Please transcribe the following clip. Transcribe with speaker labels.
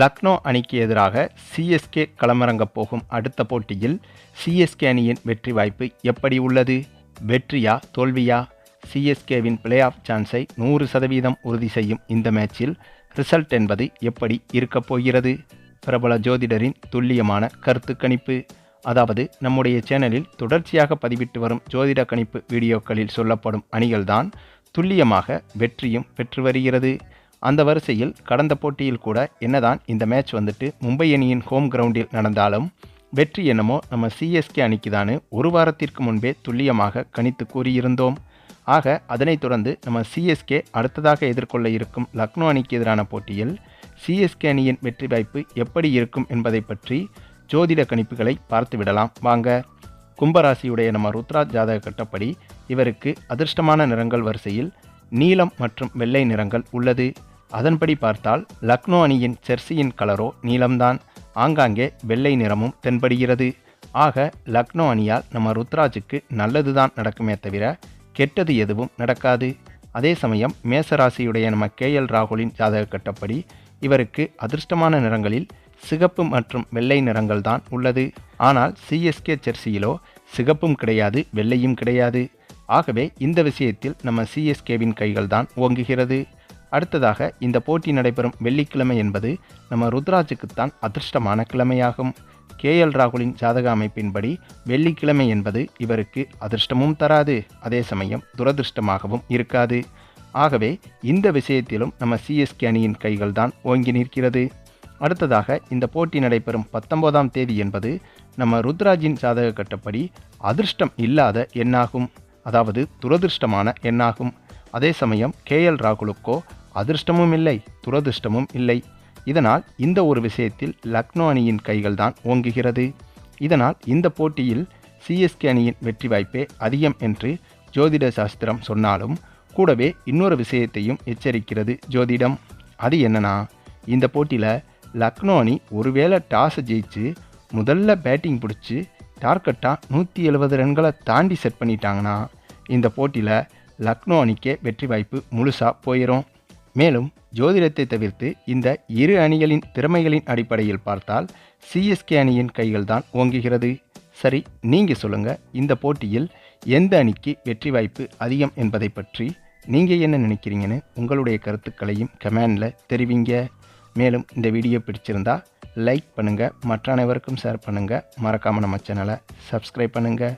Speaker 1: லக்னோ அணிக்கு எதிராக சிஎஸ்கே களமிறங்கப் போகும் அடுத்த போட்டியில் சிஎஸ்கே அணியின் வெற்றி வாய்ப்பு எப்படி உள்ளது? வெற்றியா தோல்வியா? சிஎஸ்கேவின் பிளே ஆஃப் சான்ஸை நூறு சதவீதம் உறுதி செய்யும் இந்த மேட்சில் ரிசல்ட் என்பது எப்படி இருக்கப் போகிறது? பிரபல ஜோதிடரின் துல்லியமான கருத்து கணிப்பு. அதாவது நம்முடைய சேனலில் தொடர்ச்சியாக பதிவிட்டு வரும் ஜோதிட கணிப்பு வீடியோக்களில் சொல்லப்படும் அணிகள்தான் துல்லியமாக வெற்றியும் பெற்று வருகிறது. அந்த வரிசையில் கடந்த போட்டியில் கூட என்னதான் இந்த மேட்ச் வந்துட்டு மும்பை அணியின் ஹோம் கிரவுண்டில் நடந்தாலும் வெற்றி என்னமோ நம்ம சிஎஸ்கே அணிக்குதான்னு ஒரு வாரத்திற்கு முன்பே துல்லியமாக கணித்து கூறியிருந்தோம். ஆக அதனைத் தொடர்ந்து நம்ம சிஎஸ்கே அடுத்ததாக எதிர்கொள்ள இருக்கும் லக்னோ அணிக்கு எதிரான போட்டியில் சிஎஸ்கே அணியின் வெற்றி வாய்ப்பு எப்படி இருக்கும் என்பதை பற்றி ஜோதிட கணிப்புகளை பார்த்துவிடலாம் வாங்க கும்பராசியுடைய நம்ம ருத்ராஜ் ஜாதக கட்டப்படி இவருக்கு அதிர்ஷ்டமான நிறங்கள் வரிசையில் நீலம் மற்றும் வெள்ளை நிறங்கள் உள்ளது. அதன்படி பார்த்தால் லக்னோ அணியின் செர்சியின் கலரோ நீலம்தான். ஆங்காங்கே வெள்ளை நிறமும் தென்படுகிறது. ஆக லக்னோ அணியால் நம்ம ருத்ராஜுக்கு நல்லதுதான் நடக்குமே தவிர கெட்டது எதுவும் நடக்காது. அதே சமயம் மேசராசியுடைய நம்ம கேஎல் ராகுலின் ஜாதக கட்டப்படி இவருக்கு அதிர்ஷ்டமான நிறங்களில் சிகப்பு மற்றும் வெள்ளை நிறங்கள் தான் உள்ளது. ஆனால் சிஎஸ்கே ஜெர்சியிலோ சிகப்பும் கிடையாது வெள்ளையும் கிடையாது. ஆகவே இந்த விஷயத்தில் நம்ம சிஎஸ்கேவின் கைகள் தான் ஓங்குகிறது. அடுத்ததாக இந்த போட்டி நடைபெறும் வெள்ளிக்கிழமை என்பது நம்ம ருத்ராஜுக்குத்தான் அதிர்ஷ்டமான கிழமையாகும். கேஎல் ராகுலின் ஜாதக அமைப்பின்படி வெள்ளிக்கிழமை என்பது இவருக்கு அதிர்ஷ்டமும் தராது. அதே சமயம் துரதிர்ஷ்டமாகவும் இருக்காது. ஆகவே இந்த விஷயத்திலும் நம்ம சிஎஸ்கே அணியின் கைகள் தான் ஓங்கி நிற்கிறது. அடுத்ததாக இந்த போட்டி நடைபெறும் பத்தொன்பதாம் தேதி என்பது நம்ம ருத்ராஜின் ஜாதக கட்டப்படி அதிர்ஷ்டம் இல்லாத எண்ணாகும். அதாவது துரதிர்ஷ்டமான எண்ணாகும். அதே சமயம் கேஎல் ராகுலுக்கோ அதிர்ஷ்டமும் இல்லை துரதிர்ஷ்டமும் இல்லை. இதனால் இந்த ஒரு விஷயத்தில் லக்னோ அணியின் கைகள் தான் ஓங்குகிறது. இதனால் இந்த போட்டியில் சிஎஸ்கே அணியின் வெற்றி வாய்ப்பே அதிகம் என்று ஜோதிட சாஸ்திரம் சொன்னாலும் கூடவே இன்னொரு விஷயத்தையும் எச்சரிக்கிறது ஜோதிடம். அது என்னன்னா இந்த போட்டியில் லக்னோ அணி ஒருவேளை டாஸை ஜெயிச்சு முதல்ல பேட்டிங் பிடிச்சி டார்கெட்டாக நூற்றி எழுபது ரன்களை தாண்டி செட் பண்ணிட்டாங்கன்னா இந்த போட்டியில் லக்னோ அணிக்கே வெற்றி வாய்ப்பு முழுசாக போயிடும் மேலும் ஜோதிடத்தை தவிர்த்து இந்த இரு அணிகளின் திறமைகளின் அடிப்படையில் பார்த்தால் சிஎஸ்கே அணியின் கைகள் தான் ஓங்குகிறது. சரி நீங்கள் சொல்லுங்கள் இந்த போட்டியில் எந்த அணிக்கு வெற்றி வாய்ப்பு அதிகம் என்பதை பற்றி நீங்கள் என்ன நினைக்கிறீங்கன்னு உங்களுடைய கருத்துக்களையும் கமெண்டில் தெரிவிங்க. மேலும் இந்த வீடியோ பிடிச்சிருந்தா லைக் பண்ணுங்கள் மற்ற அனைவருக்கும் ஷேர் பண்ணுங்கள் மறக்காமல் நம்ம சேனலை சப்ஸ்கிரைப் பண்ணுங்கள்